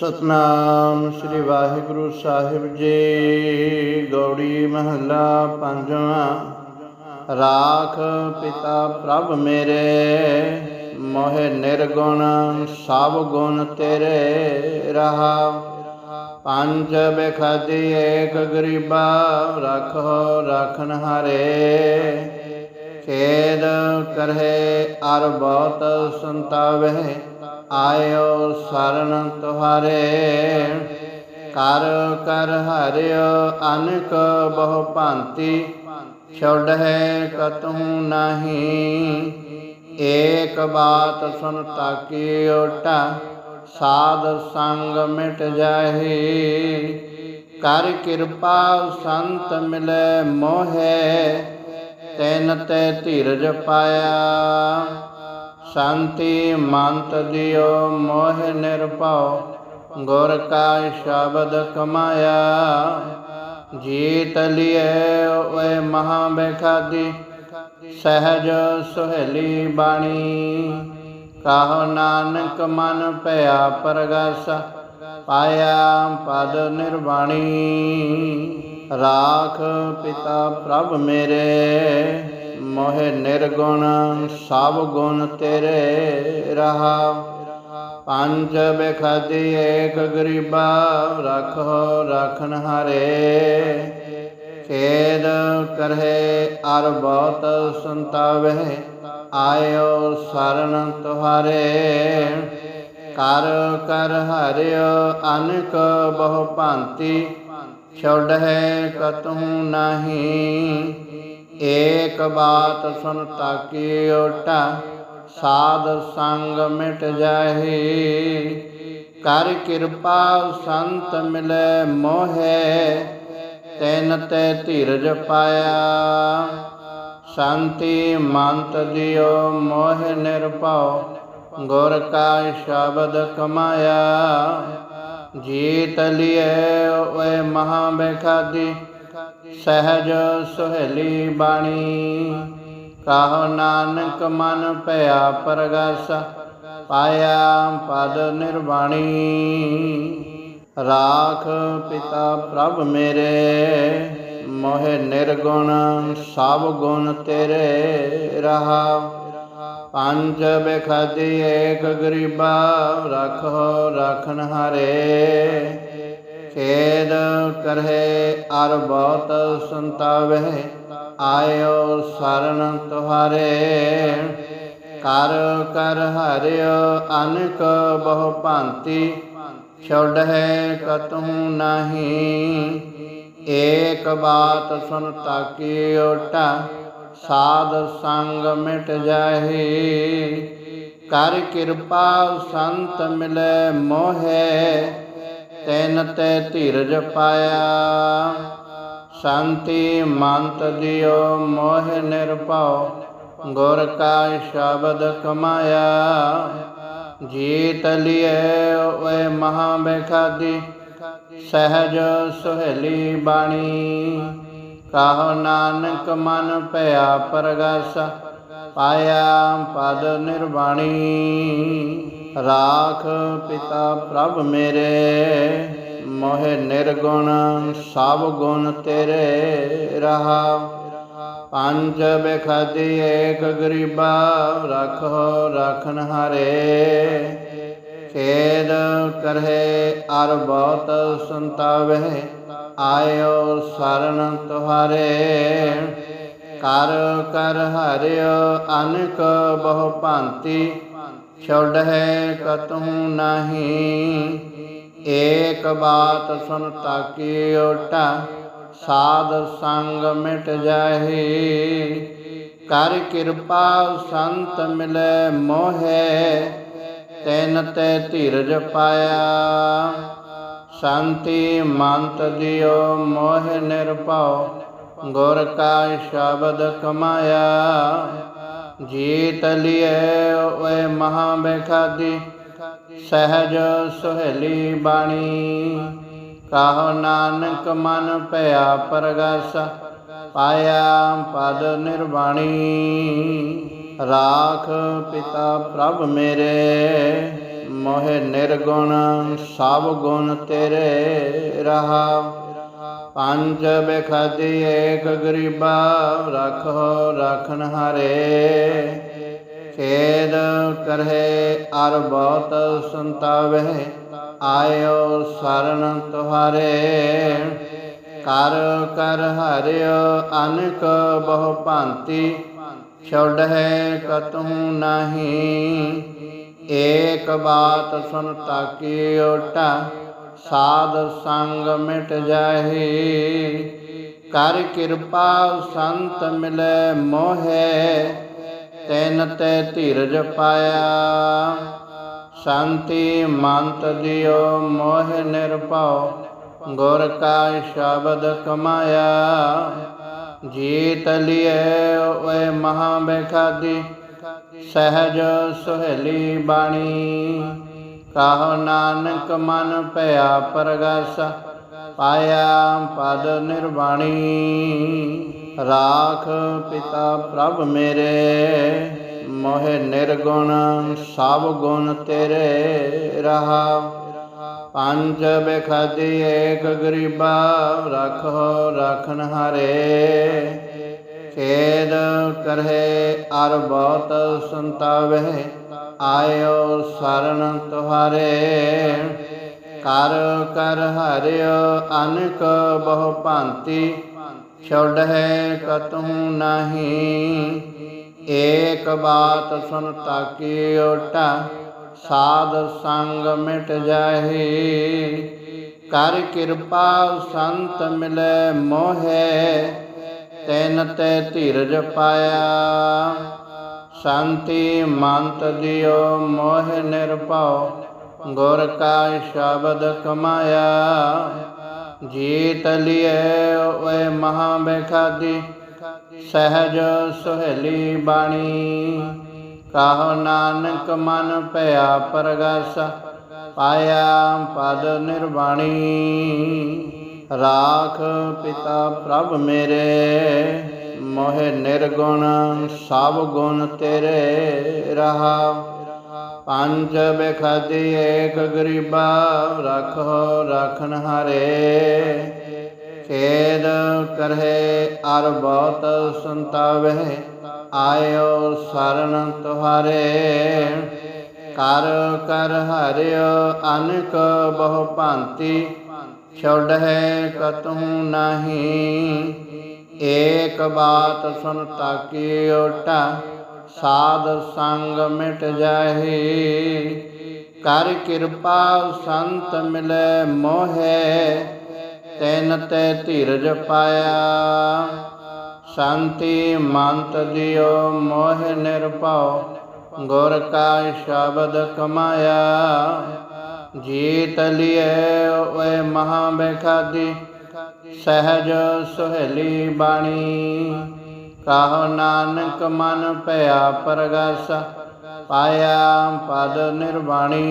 ਸਤਨਾਮ ਸ੍ਰੀ ਵਾਹਿਗੁਰੂ ਸਾਹਿਬ ਜੀ। ਗੌੜੀ ਮਹੱਲਾ ਪੰਜਵਾਂ। ਰਾਖ ਪਿਤਾ ਪ੍ਰਭ ਮੇਰੇ, ਮੋਹਿ ਨਿਰਗੁਣ ਸਭ ਗੁਣ ਤੇਰੇ ਰਹਾ। ਪੰਜ ਬਖਦੀ ਏਕ ਗਰੀਬਾ ਰਖੋ ਰਖਨ ਹਾਰੇ। ਖੇਦ ਕਰਹਿ ਅਰ ਬਹੁਤ ਸੰਤਾਵਹਿ ਆਇਓ ਸਰਣ ਤੁਹਾਰੇ, ਕਰ ਕਰ ਹਰਿਓ ਅਨਕ ਬਹੁ ਭਾਂਤੀ ਛੋੜ ਹੈ ਕਤਹੂ ਨਹੀਂ। ਏਕ ਬਾਤ ਸੁਨ ਤਾਕੀ ਓਟਾ, ਸਾਧ ਸੰਗ ਮਿਟ ਜਾਹੀ। ਕਰ ਕਿਰਪਾ ਸੰਤ ਮਿਲੇ ਮੋਹਿ, ਤੈਨ ਤੇ ਧੀਰਜ ਪਾਇਆ। ਸ਼ਾਂਤੀ ਮੰਤ ਦਿਓ, ਮੋਹ ਨਿਰਭਉ, ਗੁਰ ਕਾ ਸ਼ਬਦ ਕਮਾਇਆ। ਜੀਤ ਲਿਏ ਓਏ ਮਹਾ ਬਖਾਦੀ ਸਹਿਜ ਸੁਹੇਲੀ ਬਾਣੀ। ਕਾਹ ਨਾਨਕ ਮਨ ਪਿਆ ਪਰਗਾਸ, ਪਾਇਆ ਪਦ ਨਿਰਵਾਣੀ। ਰਾਖ ਪਿਤਾ ਪ੍ਰਭ ਮੇਰੇ ਮੋਹਿ ਨਿਰਗੁਣ ਸਭ ਗੁਣ ਤੇਰੇ ਰਹਾ। ਪੰਜ ਬਖਦੀ ਏਕ ਗਰੀਬਾ, ਰਖੋ ਰਖਨ ਹਾਰੇ। ਖੇਦ ਕਰਹਿ ਅਰ ਬਹੁਤ ਸੰਤਾਵਹਿ ਆਇਓ ਸਰਣ ਤੁਹਾਰੇ। ਕਰ ਕਰ ਹਰਿਓ ਅਨਕ ਬਹੁ ਭਾਂਤੀ ਛੋੜ ਹੈ ਕਤਹੂ ਨਹੀਂ। ਏਕ ਬਾਤ ਸੁਨ ਤਾਕੀ ਓਟਾ ਸਾਧ ਸੰਗ ਮਿਟ ਜਾਹੀ। ਕਰ ਕਿਰਪਾ ਸੰਤ ਮਿਲੇ ਮੋਹਿ, ਤੈਨ ਤੇ ਧੀਰਜ ਪਾਇਆ। ਸ਼ਾਂਤੀ ਮੰਤ ਦਿਓ ਮੋਹ ਨਿਰਭਉ, ਗੁਰ ਕਾ ਸ਼ਬਦ ਕਮਾਇਆ। ਜੀਤ ਲਿਏ ਓਏ ਮਹਾ ਬਖਾਦੀ ਸਹਿਜ ਸੁਹੇਲੀ ਬਾਣੀ। ਕਹੋ ਨਾਨਕ ਮਨ ਭਇਆ ਪਰਗਾਸ, ਪਾਇਆ ਪਦ ਨਿਰਵਾਣੀ। ਰਾਖ ਪਿਤਾ ਪ੍ਰਭ ਮੇਰੇ, ਮੋਹਿ ਨਿਰਗੁਣ ਸਭ ਗੁਣ ਤੇਰੇ ਰਹਾ। ਪੰਜ ਬਖਦੀ ਏਕ ਗਰੀਬਾ, ਰਖੋ ਰਖਨ ਹਾਰੇ। ਖੇਦ ਕਰਹਿ ਅਰ ਬਹੁਤ ਸੰਤਾਵਹਿ, ਆਇਓ ਸਰਣ ਤੁਹਾਰੇ। ਕਰ ਕਰ ਹਰਿਓ ਅਨਕ ਬਹੁ ਭਾਂਤੀ ਛੋੜ ਹੈ ਕਤਹੂ ਨਹੀਂ। ਏਕ ਬਾਤ ਸੁਨ ਤਾਕੀ ਓਟਾ, ਸਾਧ ਸੰਗ ਮਿਟ ਜਾਹੀ। ਕਰ ਕਿਰਪਾ ਸੰਤ ਮਿਲੇ ਮੋਹਿ ਤੈਨ ਤੇ ਧੀਰਜ ਪਾਇਆ। ਸ਼ਾਂਤੀ ਮੰਤ ਦਿਓ, ਮੋਹ ਨਿਰਭਉ, ਗੁਰ ਕਾ ਸ਼ਬਦ ਕਮਾਇਆ। ਜੀਤ ਲਿਏ ਓਏ ਮਹਾ ਬਖਾਦੀ ਸਹਿਜ ਸੁਹੇਲੀ ਬਾਣੀ। ਕਾਹ ਨਾਨਕ ਮਨ ਭਇਆ ਪਰਗਾਸ, ਪਾਇਆ ਪਦ ਨਿਰਵਾਣੀ। ਰਾਖ ਪਿਤਾ ਪ੍ਰਭ ਮੇਰੇ, ਮੋਹਿ ਨਿਰਗੁਣ ਸਭ ਗੁਣ ਤੇਰੇ ਰਹਾ। ਪੰਜ ਬਖਦੀ ਏਕ ਗਰੀਬਾ, ਰਖੋ ਰਖਨ ਹਾਰੇ। ਖੇਦ ਕਰਹਿ ਅਰ ਬਹੁਤ ਸੰਤਾਵੇ ਆਇਓ ਸਰਣ ਤੁਹਾਰੇ। ਕਰ ਕਰ ਹਰਿਓ ਅਨਕ ਬਹੁ ਭਾਂਤੀ ਛੋੜ ਹੈ ਕਤਹੂ ਨਹੀਂ। ਏਕ ਬਾਤ ਸੁਨ ਤਾਕੀ ਓਟਾ ਸਾਧ ਸੰਗ ਮਿਟ ਜਾਹੀ। ਕਰ ਕਿਰਪਾ ਸੰਤ ਮਿਲੇ ਮੋਹਿ, ਤੈਨ ਤੇ ਧੀਰਜ ਪਾਇਆ। ਸ਼ਾਂਤੀ ਮੰਤ ਦਿਓ ਮੋਹ ਨਿਰਭਉ, ਗੁਰ ਕਾ ਸ਼ਬਦ ਕਮਾਇਆ। ਜੀਤ ਲਿਏ ਓਏ ਮਹਾ ਬਖਾਦੀ ਸਹਿਜ ਸੁਹੇਲੀ ਬਾਣੀ। ਕਾਹ ਨਾਨਕ ਮਨ ਭਇਆ ਪਰਗਾਸ, ਪਾਇਆ ਪਦ ਨਿਰਵਾਣੀ। ਰਾਖ ਪਿਤਾ ਪ੍ਰਭ ਮੇਰੇ, ਮੋਹਿ ਨਿਰਗੁਣ ਸਭ ਗੁਣ ਤੇਰੇ ਰਹਾ। ਪੰਜ ਬਖਦੀ ਏਕ ਗਰੀਬਾ, ਰਖੋ ਰਖਨ ਹਾਰੇ। ਖੇਦ ਕਰਹਿ ਅਰ ਬਹੁਤ ਸੰਤਾਵਹਿ, ਆਇਓ ਸਰਣ ਤੁਹਾਰੇ। ਕਰ ਕਰ ਹਰਿਓ ਅਨਕ ਬਹੁ ਭਾਂਤੀ ਛੋੜ ਹੈ ਕਤਹੂ ਨਹੀਂ। ਏਕ ਬਾਤ ਸੁਨ ਤਾਕੀ ਓਟਾ ਸਾਧ ਸੰਗ ਮਿਟ ਜਾਹੀ। ਕਰ ਕਿਰਪਾ ਸੰਤ ਮਿਲੇ ਮੋਹੇ, ਤੈਨ ਤੇ ਧੀਰਜ ਪਾਇਆ। ਸ਼ਾਂਤੀ ਮੰਤ ਦਿਓ ਮੋਹਿ ਨਿਰਭਉ, ਗੁਰ ਕਾ ਸ਼ਬਦ ਕਮਾਇਆ। ਜੀਤ ਲਿਏ ਓਏ ਮਹਾ ਬੇਖਾਦੀ ਸਹਿਜ ਸੁਹੇਲੀ ਬਾਣੀ। ਕਹੋ ਨਾਨਕ ਮਨ ਭਇਆ ਪ੍ਰਗਾਸ ਪਾਇਆ ਪਦ ਨਿਰਵਾਣੀ। ਰਾਖ ਪਿਤਾ ਪ੍ਰਭ ਮੇਰੇ, ਮੋਹਿ ਨਿਰਗੁਣ ਸਭ ਗੁਣ ਤੇਰੇ ਰਹਾ। ਪੰਜ ਬਖਦੀ ਏਕ ਗਰੀਬਾ, ਰਖੋ ਰਖਨ ਹਾਰੇ। ਖੇਦ ਕਰਹਿ ਅਰ ਬਹੁਤ ਸੰਤਾਵੇ। ਆਇਓ ਸਰਣ ਤੁਹਾਰੇ, ਕਰ ਕਰ ਹਰਿਓ ਅਨਕ ਬਹੁ ਭਾਂਤੀ ਛੋੜ ਹੈ ਕਤਹੂ ਨਹੀਂ। ਏਕ ਬਾਤ ਸੁਨ ਤਾਕੀ ਓਟਾ, ਸਾਧ ਸੰਗ ਮਿਟ ਜਾਹੀ। ਕਰ ਕਿਰਪਾ ਸੰਤ ਮਿਲੇ ਮੋਹਿ, ਤੈਨ ਤੇ ਧੀਰਜ ਪਾਇਆ। ਸ਼ਾਂਤੀ ਮੰਤ ਦਿਓ ਮੋਹਿ ਨਿਰਭਉ ਗੁਰ ਕਾ ਸ਼ਬਦ ਕਮਾਇਆ ਜੀਤ ਲਿਏ ਓਏ ਮਹਾ ਬੇਖਾਦੀ ਸਹਿਜ ਸੁਹੇਲੀ ਬਾਣੀ ਕਾਹ ਨਾਨਕ ਮਨ ਭਇਆ ਪ੍ਰਗਾਸ ਪਾਇਆ ਪਦ ਨਿਰਵਾਣੀ ਰਾਖ ਪਿਤਾ ਪ੍ਰਭ ਮੇਰੇ ਮੋਹਿ ਨਿਰਗੁਣ ਸਭ ਗੁਣ ਤੇਰੇ ਰਹਾ। ਪੰਜ ਬਖਦੀ ਏਕ ਗਰੀਬਾ, ਰਖੋ ਰਖਨ ਹਰੇ। ਖੇਦ ਕਰਹਿ ਅਰ ਬਹੁਤ ਸੰਤਾਵਹਿ ਆਇਓ ਸਰਣ ਤੁਹਾਰੇ। ਕਰ ਕਰ ਹਰਿਓ ਅਨਕ ਬਹੁ ਭਾਂਤੀ, ਛੋੜ ਹੈ ਕਤਹੂ ਨਹੀਂ। ਏਕ ਬਾਤ ਸੁਨ ਤਾਕੀ ਓਟਾ ਸਾਧ ਸੰਗ ਮਿਟ ਜਾਹੀ। ਕਰ ਕਿਰਪਾ ਸੰਤ ਮਿਲੇ ਮੋਹਿ, ਤੈਨ ਤੇ ਧੀਰਜ ਪਾਇਆ। ਸ਼ਾਂਤੀ ਮੰਤ ਦਿਓ ਮੋਹਿ ਨਿਰਭਉ, ਗੁਰ ਕਾ ਸ਼ਬਦ ਕਮਾਇਆ। ਜੀਤ ਲਿਏ ਓਏ ਮਹਾ ਬੇਖਾਦੀ ਸਹਿਜ ਸੁਹੇਲੀ ਬਾਣੀ। ਕਹੋ ਨਾਨਕ ਮਨ ਭਇਆ ਪ੍ਰਗਾਸ, ਪਾਇਆ ਪਦ ਨਿਰਵਾਣੀ।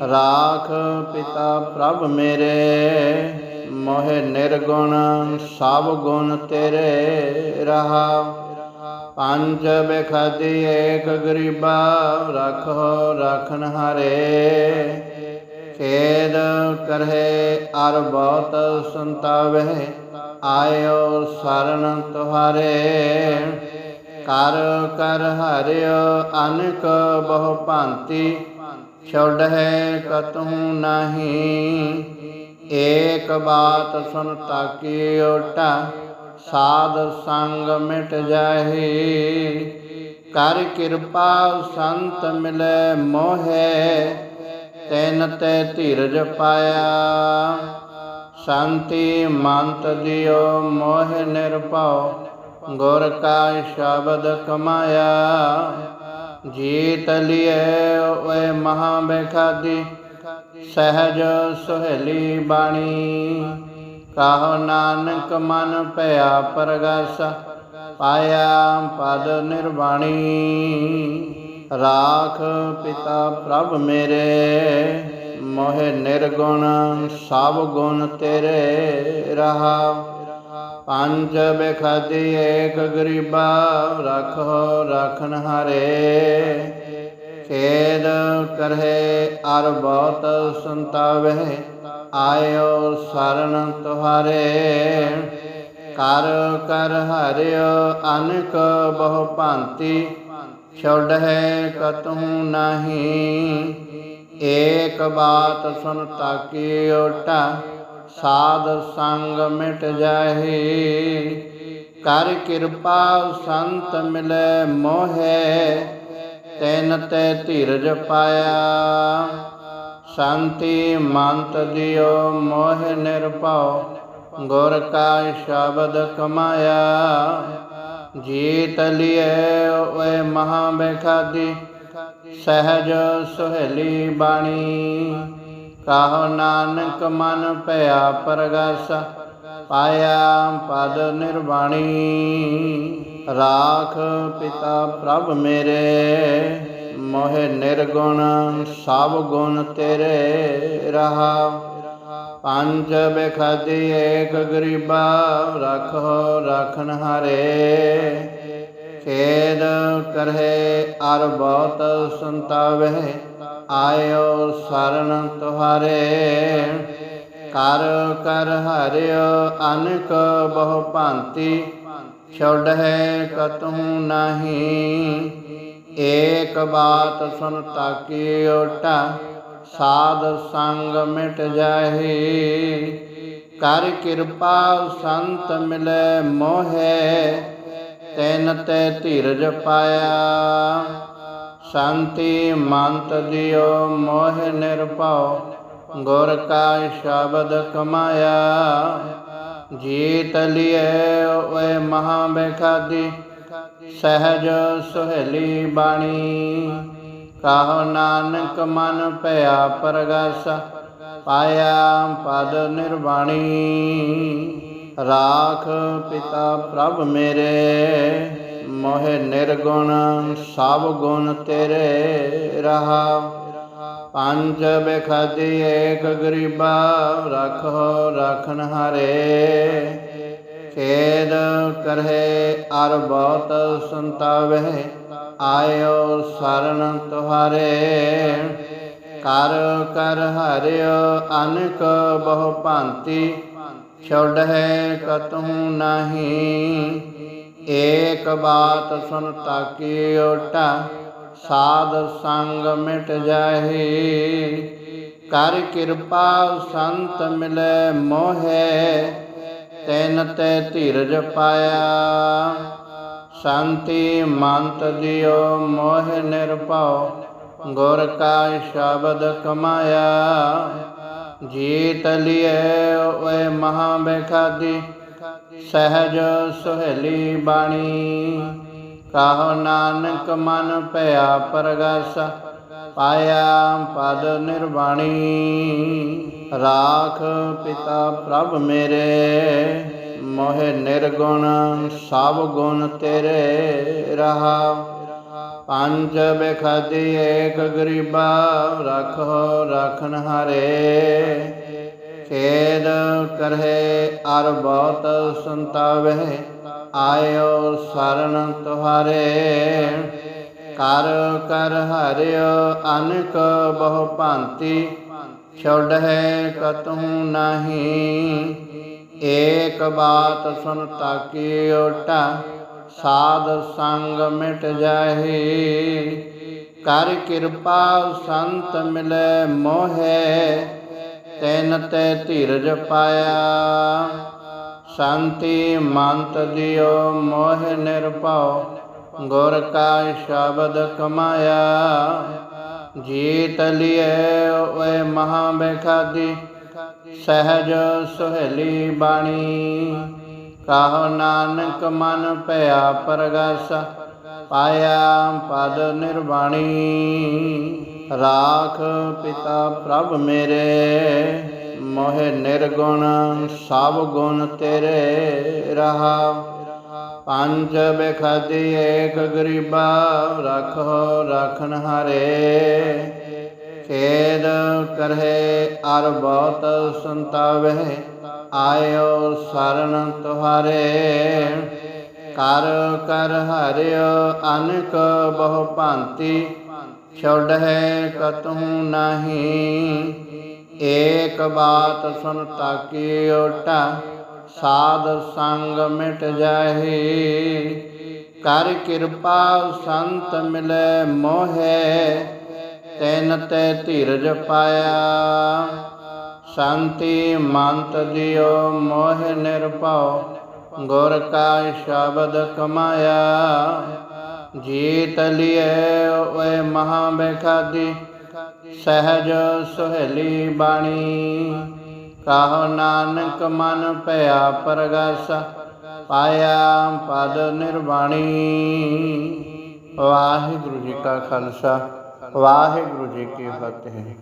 ਰਾਖ ਪਿਤਾ ਪ੍ਰਭ ਮੇਰੇ, ਮੋਹਿ ਨਿਰਗੁਣ ਸਭ ਗੁਣ ਤੇਰੇ ਰਹਾ। ਪੰਜ ਬਖਦੀ ਏਕ ਗਰੀਬਾ, ਰਖੋ ਰਖਨ ਹਾਰੇ। ਖੇਦ ਕਰਹਿ ਅਰ ਬਹੁਤ ਸੰਤਾਵਹਿ, ਆਇਓ ਸ਼ਰਨ ਤੁਹਾਰੇ। ਕਰ ਕਰ ਹਰਿਓ ਅਨਕ ਬਹੁ ਭਾਂਤੀ ਛੋੜ ਹੈ ਕਤਹੂ ਨਹੀਂ। ਏਕ ਬਾਤ ਸੁਨ ਤਾਕੀ ਓਟਾ, ਸਾਧ ਸੰਗ ਮਿਟ ਜਾਹੀ। ਕਰ ਕਿਰਪਾ ਸੰਤ ਮਿਲੇ ਮੋਹਿ ਤੈਨ ਤੇ ਧੀਰਜ ਪਾਇਆ। ਸ਼ਾਂਤੀ ਮੰਤ ਦਿਓ ਮੋਹਿ ਨਿਰਭਉ, ਗੁਰ ਕਾ ਸ਼ਬਦ ਕਮਾਇਆ। ਜੀਤ ਲਿਏ ਓਏ ਮਹਾ ਬੇਖਾਦੀ ਸਹਿਜ ਸੁਹੇਲੀ ਬਾਣੀ। ਕਾਹ ਨਾਨਕ ਮਨ ਭਇਆ ਪ੍ਰਗਾਸ, ਪਾਇਆ ਪਦ ਨਿਰਵਾਣੀ। ਰਾਖ ਪਿਤਾ ਪ੍ਰਭ ਮੇਰੇ, ਮੋਹਿ ਨਿਰਗੁਣ ਸਭ ਗੁਣ ਤੇਰੇ ਰਹਾ। ਪੰਜ ਬਖਦੀ ਏਕ ਗਰੀਬਾ, ਰਖੋ ਰਖਨ ਹਰੇ। ਖੇਦ ਕਰਹਿ ਅਰ ਬਹੁਤ ਸੰਤਾਵੇ ਆਇਓ ਸਰਣ ਤੁਹਾਰੇ। ਕਰ ਕਰ ਹਰਿਓ ਅਨਕ ਬਹੁ ਭਾਂਤੀ ਛੋੜਹਿ ਕਤਹੂ ਨਹੀਂ। ਏਕ ਬਾਤ ਸੁਨ ਤਾਕੀ ਓਟਾ ਸਾਧ ਸੰਗ ਮਿਟ ਜਾਹੀ। ਕਰ ਕਿਰਪਾ ਸੰਤ ਮਿਲੇ ਮੋਹਿ, ਤੈਨ ਤੇ ਧੀਰਜ ਪਾਇਆ। ਸ਼ਾਂਤੀ ਮੰਤ ਦਿਓ ਮੋਹ ਨਿਰਭਉ, ਗੁਰ ਕਾ ਸ਼ਬਦ ਕਮਾਇਆ। ਜੀਤ ਲਿਏ ਓਏ ਮਹਾ ਬੇਖਾਦੀ ਸਹਿਜ ਸੁਹੇਲੀ ਬਾਣੀ। ਕਹੋ ਨਾਨਕ ਮਨ ਭਇਆ ਪਰਗਾਸ, ਪਾਇਆ ਪਦ ਨਿਰਵਾਣੀ। ਰਾਖ ਪਿਤਾ ਪ੍ਰਭ ਮੇਰੇ, ਮੋਹਿ ਨਿਰਗੁਣ ਸਭ ਗੁਣ ਤੇਰੇ ਰਹਾ। ਪੰਜ ਬਖਦੀ ਏਕ ਗਰੀਬਾ, ਰਖੋ ਰਖਨ ਹਾਰੇ। ਖੇਦ ਕਰਹਿ ਅਰ ਬਹੁਤ ਸੰਤਾਵਹਿ ਆਇਓ ਸਰਣ ਤੁਹਾਰੇ। ਕਰ ਕਰ ਹਰਿਓ ਅਨਕ ਬਹੁ ਭਾਂਤੀ ਛੋੜਹਿ ਕਤਹੂ ਨਹੀਂ। ਏਕ ਬਾਤ ਸੁਨ ਤਾਕੀ ਓਟਾ ਸਾਧ ਸੰਗ ਮਿਟ ਜਾਹੀ। ਕਰ ਕਿਰਪਾ ਸੰਤ ਮਿਲੇ ਮੋਹੇ, ਤੈਨ ਤੇ ਧੀਰਜ ਪਾਇਆ। ਸ਼ਾਂਤੀ ਮੰਤ ਦਿਓ ਮੋਹ ਨਿਰਭਉ, ਗੁਰ ਕਾ ਸ਼ਬਦ ਕਮਾਇਆ। ਜੀਤ ਲਿਏ ਓਏ ਮਹਾ ਬੇਖਾਦੀ ਸਹਿਜ ਸੁਹੇਲੀ ਬਾਣੀ। ਕਹੋ ਨਾਨਕ ਮਨ ਭਇਆ ਪਰਗਾਸ, ਪਾਇਆ ਪਦ ਨਿਰਵਾਣੀ। ਰਾਖ ਪਿਤਾ ਪ੍ਰਭ ਮੇਰੇ, ਮੋਹਿ ਨਿਰਗੁਣ ਸਭ ਗੁਣ ਤੇਰੇ ਰਹਾ। ਪੰਜ ਬਖਦੀ ਏਕ ਗਰੀਬਾ, ਰਖੋ ਰਖਨ ਹਾਰੇ। ਖੇਦ ਕਰਹਿ ਅਰ ਬਹੁਤ ਸੰਤਾਵਹਿ ਆਇਓ ਸਰਣ ਤੁਹਾਰੇ, ਕਰ ਕਰ ਹਰਿਓ ਅਨਕ ਬਹੁ ਭਾਂਤੀ ਛੋੜਹਿ ਕਤਹੂ ਨਹੀਂ, ਏਕ ਬਾਤ ਸੁਨ ਤਾਕੀ ਓਟਾ, ਸਾਧ ਸੰਗ ਮਿਟ ਜਾਹੀ। ਕਰ ਕਿਰਪਾ ਸੰਤ ਮਿਲੇ ਮੋਹਿ, ਤੈਨ ਤੇ ਧੀਰਜ ਪਾਇਆ। ਸ਼ਾਂਤੀ ਮੰਤ ਦਿਓ ਮੋਹ ਨਿਰਭਉ ਗੁਰ ਕਾ ਸ਼ਬਦ ਕਮਾਇਆ ਜੀਤ ਲਿਏ ਓਏ ਮਹਾ ਬੇਖਾਦੀ ਸਹਿਜ ਸੁਹੇਲੀ ਬਾਣੀ ਕਾਹ ਨਾਨਕ ਮਨ ਭਇਆ ਪਰਗਾਸ ਪਾਇਆ ਪਦ ਨਿਰਵਾਣੀ ਰਾਖ ਪਿਤਾ ਪ੍ਰਭ ਮੇਰੇ ਮੋਹਿ ਨਿਰਗੁਣ, ਸਭ ਗੁਣ ਤੇਰੇ ਰਹਾ। ਪੰਜ ਬਖਦੀ ਏਕ ਗਰੀਬਾ, ਰਖੋ ਰਖਨ ਹਾਰੇ। ਖੇਦ ਕਰਹਿ ਅਰ ਬਹੁਤ ਸੰਤਾਵਹਿ ਆਇਓ ਸਰਣ ਤੁਹਾਰੇ। ਕਰ ਕਰ ਹਰਿਓ ਅਨਕ ਬਹੁ ਭਾਂਤੀ ਛੋੜਹਿ ਕਤਹੂ ਨਹੀਂ। ਏਕ ਬਾਤ ਸੁਨ ਤਾਕੀ ਓਟਾ ਸਾਧ ਸੰਗ ਮਿਟ ਜਾਹੀ। ਕਰ ਕਿਰਪਾ ਸੰਤ ਮਿਲੇ ਮੋਹਿ, ਤੈਨ ਤੇ ਧੀਰਜ ਪਾਇਆ। ਸ਼ਾਂਤੀ ਮੰਤ ਦਿਓ ਮੋਹ ਨਿਰਭਉ, ਗੁਰ ਕਾ ਸ਼ਬਦ ਕਮਾਇਆ। ਜੀਤ ਲਿਏ ਓਏ ਮਹਾ ਬੇਖਾਦੀ ਸਹਿਜ ਸੁਹੇਲੀ ਬਾਣੀ। ਕਹੋ ਨਾਨਕ ਮਨ ਭਇਆ ਪਰਗਾਸ, ਪਾਇਆ ਪਦ ਨਿਰਵਾਣੀ। ਰਾਖ ਪਿਤਾ ਪ੍ਰਭ ਮੇਰੇ, ਮੋਹਿ ਨਿਰਗੁਣ ਸਭ ਗੁਣ ਤੇਰੇ ਰਹਾ। ਪੰਜ ਬਖਦੀ ਏਕ ਗਰੀਬਾ, ਰਖੋ ਰਖਨ ਹਾਰੇ। ਖੇਦ ਕਰਹਿ ਅਰ ਬਹੁਤ ਸੰਤਾਵਹਿ, ਆਇਓ ਸ਼ਰਨ ਤੁਹਾਰੇ। ਕਰ ਕਰ ਹਰਿਓ ਅਨਕ ਬਹੁ ਭਾਂਤੀ ਛੋੜ ਹੈ ਕਤਹੂ ਨਾਹੀ। ਏਕ ਬਾਤ ਸੁਨ ਤਾਕੀ ਓਟਾ, ਸਾਧ ਸੰਗ ਮਿਟ ਜਾਹੀ। ਕਰ ਕਿਰਪਾ ਸੰਤ ਮਿਲੇ ਮੋਹਿ ਤੈਨ ਤੇ ਧੀਰਜ ਪਾਇਆ। ਸ਼ਾਂਤੀ ਮੰਤ ਦਿਓ ਮੋਹ ਨਿਰਭਉ, ਗੁਰ ਕਾ ਸ਼ਬਦ ਕਮਾਇਆ। ਜੀਤ ਲਿਏ ਓਏ ਮਹਾ ਬੇਖਾਦੀ ਸਹਿਜ ਸੁਹੇਲੀ ਬਾਣੀ। ਕਾਹ ਨਾਨਕ ਮਨ ਭਇਆ ਪਰਗਾਸ, ਪਾਇਆ ਪਦ ਨਿਰਵਾਣੀ। ਵਾਹਿਗੁਰੂ ਜੀ ਕਾ ਖਾਲਸਾ। ਵਾਹਿਗੁਰੂ ਜੀ ਕੀ ਫਤਿਹ।